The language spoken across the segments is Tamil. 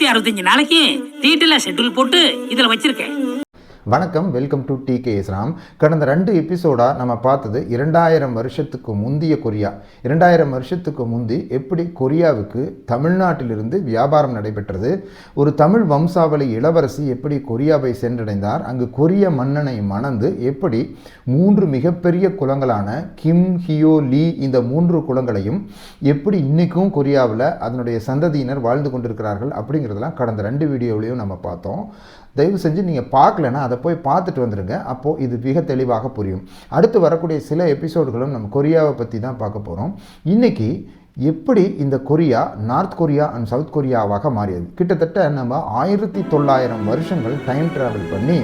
நூத்தி அறுபத்தஞ்சு நாளைக்கு டீட்டெயிலா ஷெட்யூல் போட்டு இதுல வச்சிருக்கேன். வணக்கம் welcome to T K Ram. கடந்த ரெண்டு எபிசோடாக நம்ம பார்த்தது இரண்டாயிரம் வருஷத்துக்கு முந்திய கொரியா. இரண்டாயிரம் வருஷத்துக்கு முந்தி எப்படி கொரியாவுக்கு தமிழ்நாட்டிலிருந்து வியாபாரம் நடைபெற்றது ஒரு தமிழ் வம்சாவளி இளவரசி எப்படி கொரியாவை சென்றடைந்தார் அங்கு கொரிய மன்னனை மணந்து எப்படி மூன்று மிகப்பெரிய குளங்களான கிம் ஹியோ லீ இந்த மூன்று குளங்களையும் எப்படி இன்றைக்கும் கொரியாவில் அதனுடைய சந்ததியினர் வாழ்ந்து கொண்டிருக்கிறார்கள் அப்படிங்கிறதெல்லாம் கடந்த ரெண்டு வீடியோவிலையும் நம்ம பார்த்தோம். தயவு செஞ்சு நீங்கள் பார்க்கலன்னா அதை போய் பார்த்துட்டு வந்துடுங்க அப்போது இது மிக தெளிவாக புரியும். அடுத்து வரக்கூடிய சில எபிசோடுகளும் நம்ம கொரியாவை பற்றி தான் பார்க்க போகிறோம் இன்றைக்கி எப்படி இந்த Korea north Korea and south கொரியாவாக மாறியது? கிட்டத்தட்ட நம்ம ஆயிரத்தி தொள்ளாயிரம் வருஷங்கள் டைம் ட்ராவல் பண்ணி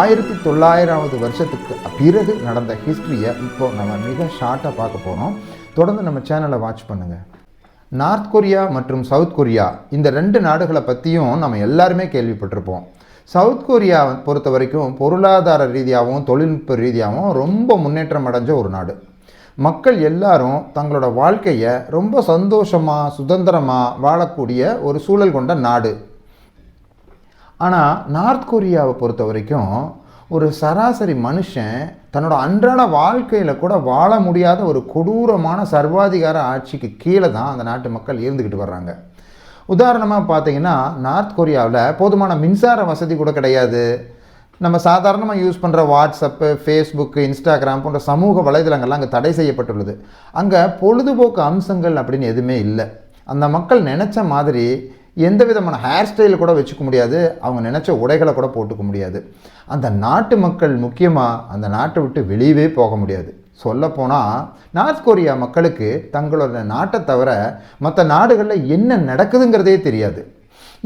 ஆயிரத்தி தொள்ளாயிரமாவது வருஷத்துக்கு பிறகு நடந்த ஹிஸ்ட்ரியை இப்போ நம்ம மிக ஷார்ட்டாக பார்க்க போகிறோம் தொடர்ந்து நம்ம சேனலை வாட்ச் பண்ணுங்கள் நார்த் கொரியா மற்றும் சவுத் கொரியா இந்த ரெண்டு நாடுகளை பற்றியும் நம்ம எல்லாருமே கேள்விப்பட்டிருப்போம். சவுத் கொரியா பொறுத்த வரைக்கும் பொருளாதார ரீதியாகவும் தொழில்நுட்ப ரீதியாகவும் ரொம்ப முன்னேற்றம் அடைஞ்ச ஒரு நாடு. மக்கள் எல்லாரும் தங்களோட வாழ்க்கையை ரொம்ப சந்தோஷமாக சுதந்திரமாக வாழக்கூடிய ஒரு சூழல் கொண்ட நாடு. ஆனால் நார்த் கொரியாவை பொறுத்த வரைக்கும் ஒரு சராசரி மனுஷன் தன்னோட அன்றாட வாழ்க்கையில் கூட வாழ முடியாத ஒரு கொடூரமான சர்வாதிகார ஆட்சிக்கு கீழே தான் அந்த நாட்டு மக்கள் இருந்துக்கிட்டு வர்றாங்க. உதாரணமாக பார்த்தீங்கன்னா நார்த் கொரியாவில் போதுமான மின்சார வசதி கூட கிடையாது. நம்ம சாதாரணமாக யூஸ் பண்ணுற வாட்ஸ்அப்பு ஃபேஸ்புக்கு இன்ஸ்டாகிராம் போன்ற சமூக வலைதளங்கள்லாம் அங்கே தடை செய்யப்பட்டுள்ளது. அங்கே பொழுதுபோக்கு அம்சங்கள் அப்படின்னு எதுவுமே இல்லை. அந்த மக்கள் நினச்ச மாதிரி எந்த விதமான ஹேர் ஸ்டைல் கூட வச்சுக்க முடியாது. அவங்க நினச்ச உடைகளை கூட போட்டுக்க முடியாது. அந்த நாட்டு மக்கள் முக்கியமாக அந்த நாட்டை விட்டு வெளியவே போக முடியாது. சொல்லப்போனால் நார்த் கொரியா மக்களுக்கு தங்களோட நாட்டை தவிர மற்ற நாடுகளில் என்ன நடக்குதுங்கிறதே தெரியாது.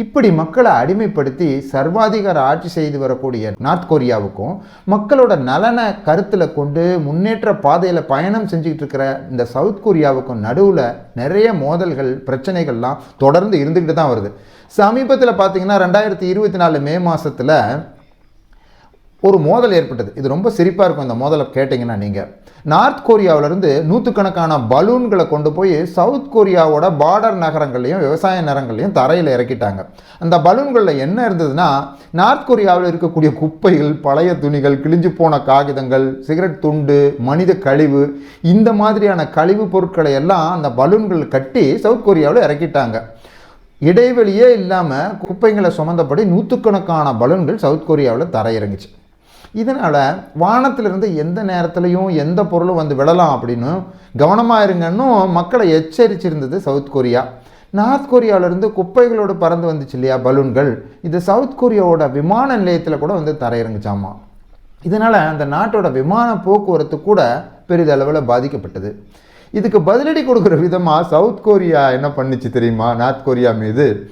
இப்படி மக்களை அடிமைப்படுத்தி சர்வாதிகார ஆட்சி செய்து வரக்கூடிய நார்த் கொரியாவுக்கும் மக்களோட நலனை கருத்தில் கொண்டு முன்னேற்ற பாதையில் பயணம் செஞ்சுக்கிட்டு இருக்கிற இந்த சவுத் கொரியாவுக்கும் நடுவில் நிறைய மோதல்கள் பிரச்சனைகள்லாம் தொடர்ந்து இருந்துக்கிட்டு தான் வருது. சமீபத்தில் பார்த்தீங்கன்னா ரெண்டாயிரத்தி இருபத்தி நாலு மே மாதத்தில் ஒரு மோதல் ஏற்பட்டது. இது ரொம்ப சிரிப்பாக இருக்கும் இந்த மோதலை கேட்டிங்கன்னா நீங்கள் நார்த் கொரியாவிலேருந்து நூற்றுக்கணக்கான பலூன்களை கொண்டு போய் சவுத் கொரியாவோட பார்டர் நகரங்கள்லையும் விவசாய நகரங்கள்லையும் தரையில் இறக்கிட்டாங்க. அந்த பலூன்களில் என்ன இருந்ததுன்னா நார்த் கொரியாவில் இருக்கக்கூடிய குப்பைகள் பழைய துணிகள் கிழிஞ்சு போன காகிதங்கள் சிகரெட் துண்டு மனித கழிவு இந்த மாதிரியான கழிவு பொருட்களை எல்லாம் அந்த பலூன்கள் கட்டி சவுத் கொரியாவில் இறக்கிட்டாங்க. இடைவெளியே இல்லாமல் குப்பைங்களை சுமந்தபடி நூற்றுக்கணக்கான பலூன்கள் சவுத் கொரியாவில் தரையிறங்குச்சு. இதனால் வானத்திலிருந்து எந்த நேரத்துலையும் எந்த பொருளும் வந்து விடலாம் அப்படின்னு கவனமாக இருங்கன்னு மக்களை எச்சரிச்சிருந்தது சவுத் கொரியா. நார்த் கொரியாவிலேருந்து குப்பைகளோடு பறந்து வந்துச்சு இல்லையா பலூன்கள். இது சவுத் கொரியாவோட விமான நிலையத்தில் கூட வந்து தரையிறங்குச்சாமா. இதனால் அந்த நாட்டோட விமான போக்குவரத்து கூட பெரிதளவில் பாதிக்கப்பட்டது. இதுக்கு பதிலடி கொடுக்குற விதமாக சவுத் கொரியா என்ன பண்ணுச்சு தெரியுமா? நார்த் கொரியா மீது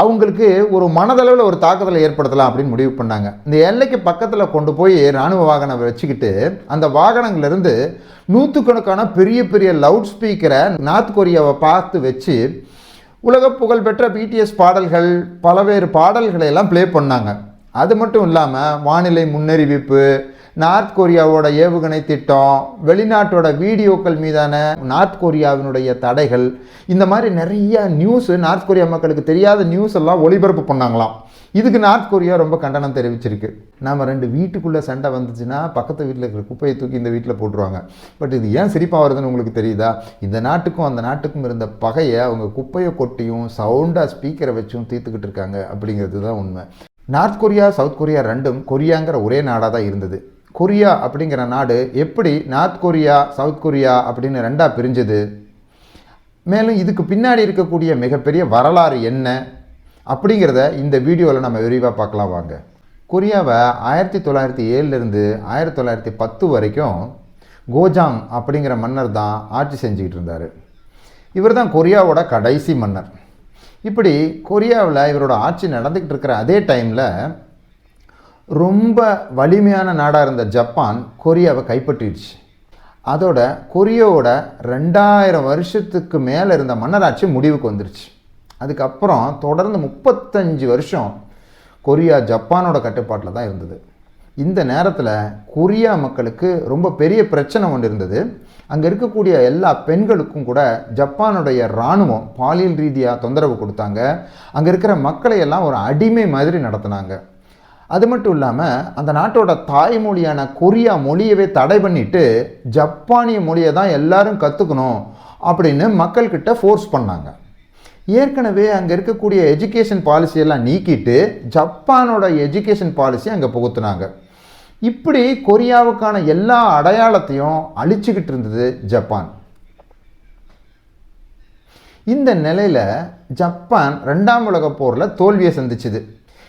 அவங்களுக்கு ஒரு மனதளவில் ஒரு தாக்குதலை ஏற்படுத்தலாம் அப்படின்னு முடிவு பண்ணாங்க. இந்த எல்லைக்கு பக்கத்தில் கொண்டு போய் இராணுவ வாகனம் வச்சுக்கிட்டு அந்த வாகனங்கள்லேருந்து நூற்றுக்கணக்கான பெரிய பெரிய லவுட் ஸ்பீக்கரை நார்த் கொரியாவை பார்த்து வச்சு உலக புகழ்பெற்ற பிடிஎஸ் பாடல்கள் பலவேறு பாடல்களை எல்லாம் ப்ளே பண்ணாங்க. அது மட்டும் இல்லாமல் வானிலை முன்னறிவிப்பு நார்த் கொரியாவோட ஏவுகணை திட்டம் வெளிநாட்டோட வீடியோக்கள் மீதான நார்த் கொரியாவினுடைய தடைகள் இந்த மாதிரி நிறைய நியூஸ் நார்த் கொரியா மக்களுக்கு தெரியாத நியூஸ் எல்லாம் ஒளிபரப்பு பண்ணாங்களாம். இதுக்கு நார்த் கொரியா ரொம்ப கண்டனம் தெரிவிச்சிருக்கு. நம்ம ரெண்டு வீட்டுக்குள்ளே சண்டை வந்துச்சுன்னா பக்கத்து வீட்டில் இருக்கிற குப்பையை தூக்கி இந்த வீட்டில் போட்டுருவாங்க. பட் இது ஏன் சிரிப்பாக வருதுன்னு உங்களுக்கு தெரியுதா? இந்த நாட்டுக்கும் அந்த நாட்டுக்கும் இருந்த பகையை அவங்க குப்பையை கொட்டியும் சவுண்டாக ஸ்பீக்கரை வச்சும் தீர்த்துக்கிட்டு இருக்காங்க அப்படிங்கிறது தான் உண்மை. நார்த் கொரியா சவுத் கொரியா ரெண்டும் கொரியாங்கிற ஒரே நாடாக தான் இருந்தது. கொரியா அப்படிங்கிற நாடு எப்படி நார்த் கொரியா சவுத் கொரியா அப்படின்னு ரெண்டாக பிரிஞ்சது. மேலும் இதுக்கு பின்னாடி இருக்கக்கூடிய மிகப்பெரிய வரலாறு என்ன அப்படிங்கிறத இந்த வீடியோவில் நம்ம விரிவாக பார்க்கலாம் வாங்க. கொரியாவை ஆயிரத்தி தொள்ளாயிரத்தி ஏழுலேருந்து ஆயிரத்தி தொள்ளாயிரத்தி பத்து வரைக்கும் கோஜாங் அப்படிங்கிற மன்னர் தான் ஆட்சி செஞ்சுக்கிட்டு இருந்தார். இவர் தான் கொரியாவோட கடைசி மன்னர். இப்படி கொரியாவில் இவரோட ஆட்சி நடந்துக்கிட்டு இருக்கிற அதே டைமில் ரொம்ப வலிமையான நாடாக இருந்த ஜப்பான் கொரியாவை கைப்பற்றிடுச்சு. அதோட கொரியாவோட ரெண்டாயிரம் வருஷத்துக்கு மேலே இருந்த மன்னராட்சி முடிவுக்கு வந்துருச்சு. அதுக்கப்புறம் தொடர்ந்து முப்பத்தஞ்சு வருஷம் கொரியா ஜப்பானோட கட்டுப்பாட்டில் தான் இருந்தது. இந்த நேரத்தில் கொரியா மக்களுக்கு ரொம்ப பெரிய பிரச்சனை ஒன்று இருந்தது. அங்கே இருக்கக்கூடிய எல்லா பெண்களுக்கும் கூட ஜப்பானுடைய இராணுவம் பாலியல் ரீதியாக தொந்தரவு கொடுத்தாங்க. அங்கே இருக்கிற மக்களை எல்லாம் ஒரு அடிமை மாதிரி நடத்தினாங்க. அது மட்டும் இல்லாமல் அந்த நாட்டோட தாய்மொழியான கொரியா மொழியவே தடை பண்ணிட்டு ஜப்பானிய மொழியை தான் எல்லாரும் கற்றுக்கணும் அப்படின்னு மக்கள்கிட்ட ஃபோர்ஸ் பண்ணாங்க. ஏற்கனவே அங்கே இருக்கக்கூடிய எஜுகேஷன் பாலிசியெல்லாம் நீக்கிட்டு ஜப்பானோட எஜுகேஷன் பாலிசி அங்கே புகுத்துனாங்க. இப்படி கொரியாவுக்கான எல்லா அடையாளத்தையும் அழிச்சுக்கிட்டு இருந்தது ஜப்பான். இந்த நிலையில் ஜப்பான் ரெண்டாம் உலக போரில் தோல்வியை சந்திச்சுது.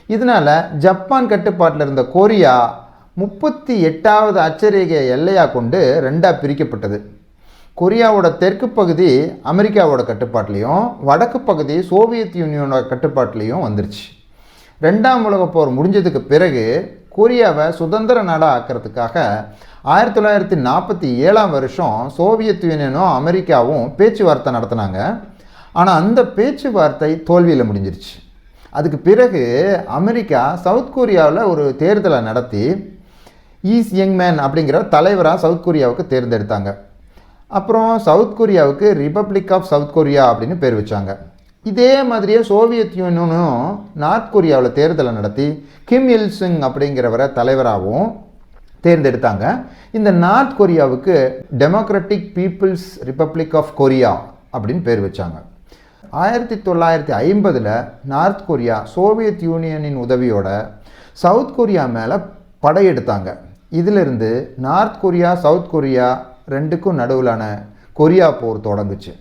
இதனால் ஜப்பான் கட்டுப்பாட்டில் இருந்த கொரியா முப்பத்தி எட்டாவது அச்சரேகை எல்லையாக கொண்டு ரெண்டாக பிரிக்கப்பட்டது. கொரியாவோட தெற்கு பகுதி அமெரிக்காவோட கட்டுப்பாட்டிலையும் வடக்கு பகுதி சோவியத் யூனியனோட கட்டுப்பாட்டிலையும் வந்துருச்சு. ரெண்டாம் உலகப் போர் முடிஞ்சதுக்கு பிறகு கொரியாவை சுதந்திர நாடாக ஆக்கிறதுக்காக ஆயிரத்தி தொள்ளாயிரத்தி நாற்பத்தி ஏழாம் வருஷம் சோவியத் யூனியனும் அமெரிக்காவும் பேச்சுவார்த்தை நடத்தினாங்க. ஆனால் அந்த பேச்சுவார்த்தை தோல்வியில் முடிஞ்சிருச்சு. அதுக்கு பிறகு அமெரிக்கா சவுத் கொரியாவில் ஒரு தேர்தலை நடத்தி ஈஸ் யங்மேன் அப்படிங்கிற தலைவராக சவுத் கொரியாவுக்கு தேர்ந்தெடுத்தாங்க. அப்புறம் சவுத் கொரியாவுக்கு ரிப்பப்ளிக் ஆஃப் சவுத் கொரியா அப்படின்னு பேர் வச்சாங்க. இதே மாதிரியே சோவியத் யூனியனும் நார்த் கொரியாவில் தேர்தலை நடத்தி கிம் இல் சிங் அப்படிங்கிறவரை தலைவராகவும் தேர்ந்தெடுத்தாங்க. இந்த north கொரியாவுக்கு democratic people's republic of Korea அப்படின்னு பேர் வச்சாங்க. ஆயிரத்தி தொள்ளாயிரத்தி ஐம்பதில் நார்த் கொரியா சோவியத் யூனியனின் உதவியோட சவுத் கொரியா மேலே படையெடுத்தாங்க. இதிலிருந்து நார்த் கொரியா சவுத் கொரியா ரெண்டுக்கும் நடுவிலான கொரியா போர் தொடங்குச்சு.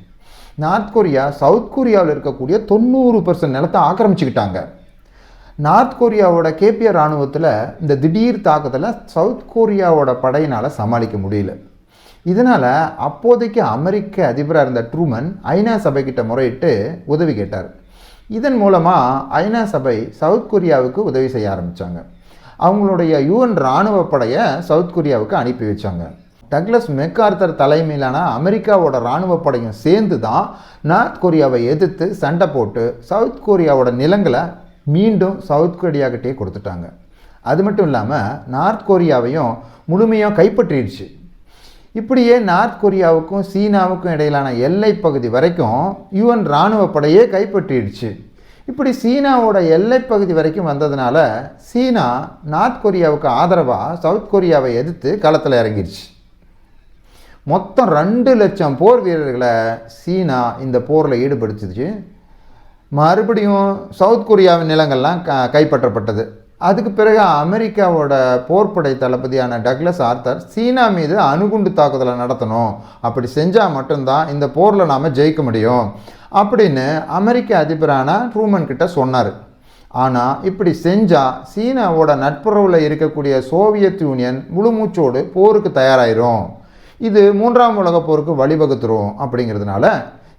நார்த் கொரியா சவுத் கொரியாவில் இருக்கக்கூடிய தொண்ணூறு பர்சன்ட் நிலத்தை ஆக்கிரமிச்சுக்கிட்டாங்க. நார்த் கொரியாவோட கேபிஆர் இராணுவத்தில் இந்த திடீர் தாக்குதலை சவுத் கொரியாவோட படையினால் சமாளிக்க முடியல. இதனால் அப்போதைக்கு அமெரிக்க அதிபராக இருந்த ட்ரூமன் ஐநா சபைக்கிட்ட முறையிட்டு உதவி கேட்டார். இதன் மூலமாக ஐநா சபை சவுத் கொரியாவுக்கு உதவி செய்ய ஆரம்பித்தாங்க அவங்களுடைய யுஎன் இராணுவ படையை சவுத் கொரியாவுக்கு அனுப்பி வச்சாங்க. டக்ளஸ் மெக்கார்த்தர் தலைமையிலான அமெரிக்காவோட இராணுவ படையும் சேர்ந்து தான் நார்த் கொரியாவை எதிர்த்து சண்டை போட்டு சவுத் கொரியாவோட நிலங்களை மீண்டும் சவுத் கொரியாக்கிட்டே கொடுத்துட்டாங்க. அது மட்டும் இல்லாமல் நார்த் கொரியாவையும் முழுமையாக கைப்பற்றிடுச்சு இப்படியே நார்த் கொரியாவுக்கும் சீனாவுக்கும் இடையிலான எல்லை பகுதி வரைக்கும் யுஎன் இராணுவ படையே கைப்பற்றிடுச்சு. இப்படி சீனாவோட எல்லைப்பகுதி வரைக்கும் வந்ததுனால சீனா நார்த் கொரியாவுக்கு ஆதரவாக சவுத் கொரியாவை எதிர்த்து களத்தில் இறங்கிடுச்சு மொத்தம் ரெண்டு லட்சம் போர் வீரர்களை சீனா இந்த போரில் ஈடுபடுத்துச்சு. மறுபடியும் சவுத் கொரியாவின் நிலங்கள்லாம் க கைப்பற்றப்பட்டது. அதுக்கு பிறகு அமெரிக்காவோட போர்ப்படை தளபதியான டக்ளஸ் ஆர்த்தர் சீனா மீது அணுகுண்டு தாக்குதலை நடத்தணும். அப்படி செஞ்சால் மட்டும்தான் இந்த போரில் நாம் ஜெயிக்க முடியும். அப்படின்னு அமெரிக்க அதிபரான ட்ரூமன் கிட்ட சொன்னார். ஆனால் இப்படி செஞ்சால் சீனாவோட நட்புறவில் இருக்கக்கூடிய சோவியத் யூனியன் முழுமூச்சோடு போருக்கு தயாராயிரும். இது மூன்றாம் உலகப் போருக்கு வழிவகுத்துரும் அப்படிங்கிறதுனால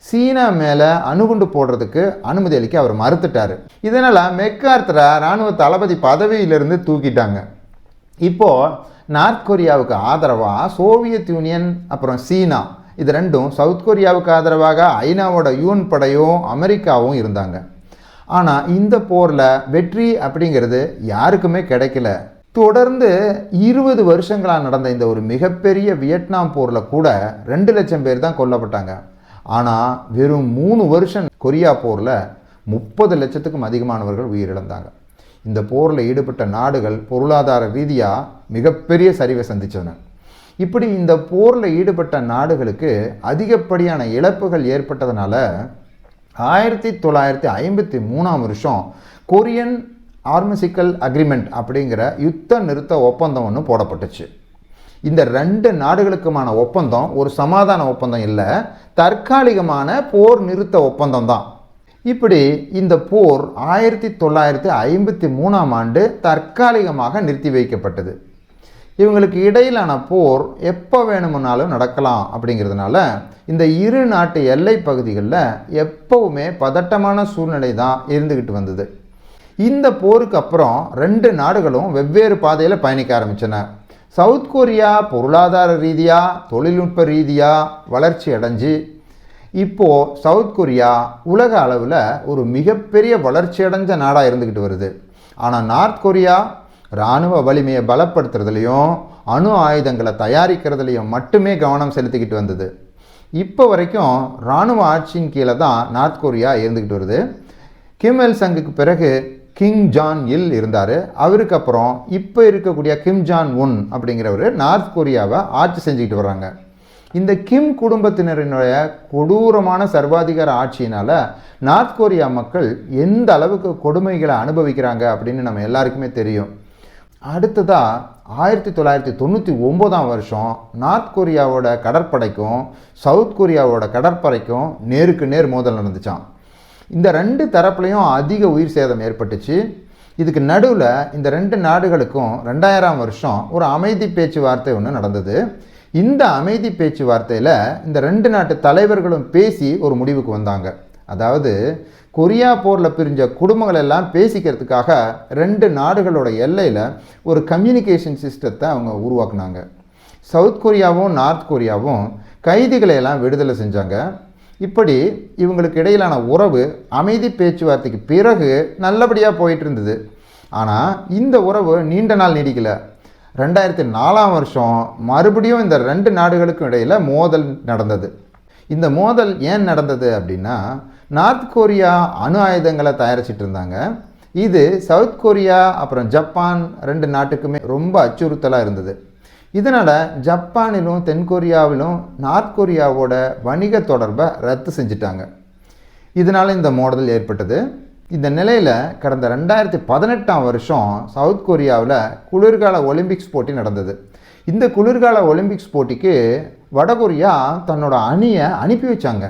சீனா மேலே அணுகுண்டு போடுறதுக்கு அனுமதி அளிக்க அவர் மறுத்துட்டார். இதனால் மெக்கார்த்தரை இராணுவ தளபதி பதவியிலிருந்து தூக்கிட்டாங்க. இப்போது நார்த் கொரியாவுக்கு ஆதரவாக சோவியத் யூனியன் அப்புறம் சீனா இது ரெண்டும் சவுத் கொரியாவுக்கு ஆதரவாக ஐநாவோட யூன் படையும் அமெரிக்காவும் இருந்தாங்க. ஆனால் இந்த போரில் வெற்றி அப்படிங்கிறது யாருக்குமே கிடைக்கல. தொடர்ந்து இருபது வருஷங்களாக நடந்த இந்த ஒரு மிகப்பெரிய வியட்நாம் போரில் கூட ரெண்டு லட்சம் பேர் தான் கொல்லப்பட்டாங்க. ஆனால் வெறும் மூணு வருஷம் கொரியா போரில் முப்பது லட்சத்துக்கும் அதிகமானவர்கள் உயிரிழந்தாங்க. இந்த போரில் ஈடுபட்ட நாடுகள் பொருளாதார ரீதியாக மிகப்பெரிய சரிவை சந்தித்தன இப்படி இந்த போரில் ஈடுபட்ட நாடுகளுக்கு அதிகப்படியான இழப்புகள் ஏற்பட்டதுனால ஆயிரத்தி தொள்ளாயிரத்தி ஐம்பத்தி மூணாம் வருஷம் கொரியன் ஆர்மசிக்கல் அக்ரிமெண்ட் அப்படிங்கிற யுத்த நிறுத்த ஒப்பந்தம் ஒன்று போடப்பட்டுச்சு. இந்த ரெண்டு நாடுகளுக்குமான ஒப்பந்தம் ஒரு சமாதான ஒப்பந்தம் இல்லை தற்காலிகமான போர் நிறுத்த ஒப்பந்தம் தான். இப்படி இந்த போர் ஆயிரத்தி தொள்ளாயிரத்தி ஐம்பத்தி மூணாம் ஆண்டு தற்காலிகமாக நிறுத்தி வைக்கப்பட்டது. இவங்களுக்கு இடையிலான போர் எப்போ வேணுமுன்னாலும் நடக்கலாம் அப்படிங்கிறதுனால இந்த இரு நாட்டு எல்லை பகுதிகளில் எப்பவுமே பதட்டமான சூழ்நிலை தான் இருந்துக்கிட்டு வந்தது. இந்த போருக்கு அப்புறம் ரெண்டு நாடுகளும் வெவ்வேறு பாதையில் பயணிக்க ஆரம்பித்தன சவுத் கொரியா பொருளாதார ரீதியாக தொழில்நுட்ப ரீதியாக வளர்ச்சி அடைஞ்சு இப்போது சவுத் கொரியா உலக அளவில் ஒரு மிகப்பெரிய வளர்ச்சி அடைஞ்ச நாடாக இருந்துக்கிட்டு வருது. ஆனால் நார்த் கொரியா இராணுவ வலிமையை பலப்படுத்துறதுலையும் அணு ஆயுதங்களை தயாரிக்கிறதுலையும் மட்டுமே கவனம் செலுத்திக்கிட்டு வந்தது. இப்போ வரைக்கும் இராணுவ ஆட்சியின் கீழே தான் நார்த் கொரியா இருந்துக்கிட்டு வருது. கிம் எல் சங்குக்கு பிறகு கிங் ஜான் இல் இருந்தார். அவருக்கு அப்புறம் இப்போ இருக்கக்கூடிய கிம் ஜான் உன் அப்படிங்கிறவர் நார்த் கொரியாவை ஆட்சி செஞ்சுக்கிட்டு வர்றாங்க. இந்த கிம் குடும்பத்தினரினுடைய கொடூரமான சர்வாதிகார ஆட்சியினால் நார்த் கொரியா மக்கள் எந்த அளவுக்கு கொடுமைகளை அனுபவிக்கிறாங்க அப்படின்னு நம்ம எல்லாருக்குமே தெரியும். அடுத்ததாக ஆயிரத்தி தொள்ளாயிரத்தி தொண்ணூற்றி ஒம்போதாம் வருஷம் நார்த் கொரியாவோட கடற்படைக்கும் சவுத் கொரியாவோட கடற்படைக்கும் நேருக்கு நேர் மோதல் நடந்துச்சான் இந்த ரெண்டு தரப்புலையும் அதிக உயிர் சேதம் ஏற்பட்டுச்சு. இதுக்கு நடுவில் இந்த ரெண்டு நாடுகளுக்கும் ரெண்டாயிரம் வருஷம் ஒரு அமைதி பேச்சுவார்த்தை ஒன்று நடந்தது. இந்த அமைதி பேச்சுவார்த்தையில் இந்த ரெண்டு நாட்டு தலைவர்களும் பேசி ஒரு முடிவுக்கு வந்தாங்க. அதாவது கொரியா போரில் பிரிஞ்ச குடும்பங்கள் எல்லாம் பேசிக்கிறதுக்காக ரெண்டு நாடுகளோட எல்லையில் ஒரு கம்யூனிகேஷன் சிஸ்டத்தை அவங்க உருவாக்குனாங்க. சவுத் கொரியாவும் நார்த் கொரியாவும் கைதிகளை எல்லாம் விடுதலை செஞ்சாங்க. இப்படி இவங்களுக்கு இடையிலான உறவு அமைதி பேச்சுவார்த்தைக்கு பிறகு நல்லபடியாக போயிட்டு இருந்தது. ஆனால் இந்த உறவு நீண்ட நாள் நீடிக்கலை. ரெண்டாயிரத்தி நாலாம் வருஷம் மறுபடியும் இந்த ரெண்டு நாடுகளுக்கும் இடையில் மோதல் நடந்தது. இந்த மோதல் ஏன் நடந்தது அப்படின்னா நார்த் கொரியா அணு ஆயுதங்களை தயாரிச்சிட்டு இருந்தாங்க. இது சவுத் கொரியா அப்புறம் ஜப்பான் ரெண்டு நாட்டுக்குமே ரொம்ப அச்சுறுத்தலாக இருந்தது. இதனால் ஜப்பானிலும் தென்கொரியாவிலும் நார்த் கொரியாவோட வணிக தொடர்பை ரத்து செஞ்சிட்டாங்க. இதனால் இந்த மோதல் ஏற்பட்டது. இந்த நிலையில் கடந்த ரெண்டாயிரத்தி பதினெட்டாம் வருஷம் சவுத் கொரியாவில் குளிர்கால ஒலிம்பிக்ஸ் போட்டி நடந்தது. இந்த குளிர்கால ஒலிம்பிக்ஸ் போட்டிக்கு வடகொரியா தன்னோட அணியை அனுப்பி வச்சாங்க.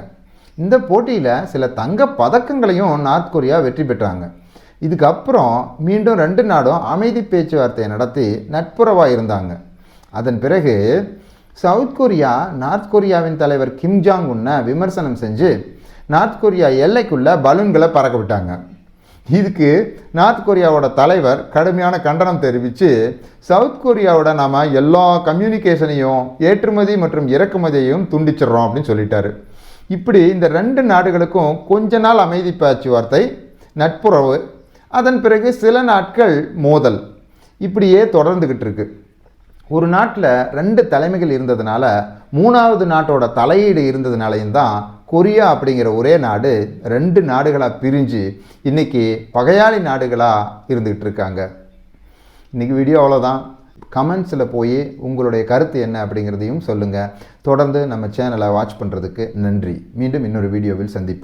இந்த போட்டியில் சில தங்க பதக்கங்களையும் நார்த் கொரியா வெற்றி பெற்றாங்க. இதுக்கப்புறம் மீண்டும் ரெண்டு நாடும் அமைதி பேச்சுவார்த்தையை நடத்தி நட்புறவாக இருந்தாங்க. அதன் பிறகு சவுத் கொரியா நார்த் கொரியாவின் தலைவர் கிம் ஜாங் உன்னை விமர்சனம் செஞ்சு நார்த் கொரியா எல்லைக்குள்ளே பலூன்களை பறக்க விட்டாங்க. இதுக்கு நார்த் கொரியாவோட தலைவர் கடுமையான கண்டனம் தெரிவித்து சவுத் கொரியாவோட நாம் எல்லா கம்யூனிகேஷனையும் ஏற்றுமதி மற்றும் இறக்குமதியையும் துண்டிச்சிடுறோம் அப்படின்னு சொல்லிட்டாரு. இப்படி இந்த ரெண்டு நாடுகளுக்கும் கொஞ்ச நாள் அமைதி பேச்சுவார்த்தை நட்புறவு அதன் பிறகு சில நாட்கள் மோதல். இப்படியே தொடர்ந்துக்கிட்டு இருக்கு. ஒரு நாட்டில் ரெண்டு தலைமைகள் இருந்ததுனால மூணாவது நாட்டோட தலையீடு இருந்ததுனாலையும் தான் கொரியா அப்படிங்கிற ஒரே நாடு ரெண்டு நாடுகளாக பிரிஞ்சு இன்றைக்கி பகையாளி நாடுகளாக இருந்துக்கிட்டு இருக்காங்க. இன்னைக்கு வீடியோ அவ்வளோதான் கமெண்ட்ஸில் போய் உங்களுடைய கருத்து என்ன அப்படிங்கிறதையும் சொல்லுங்கள் தொடர்ந்து நம்ம சேனலை வாட்ச் பண்ணுறதுக்கு நன்றி. மீண்டும் இன்னொரு வீடியோவில் சந்திப்போம்.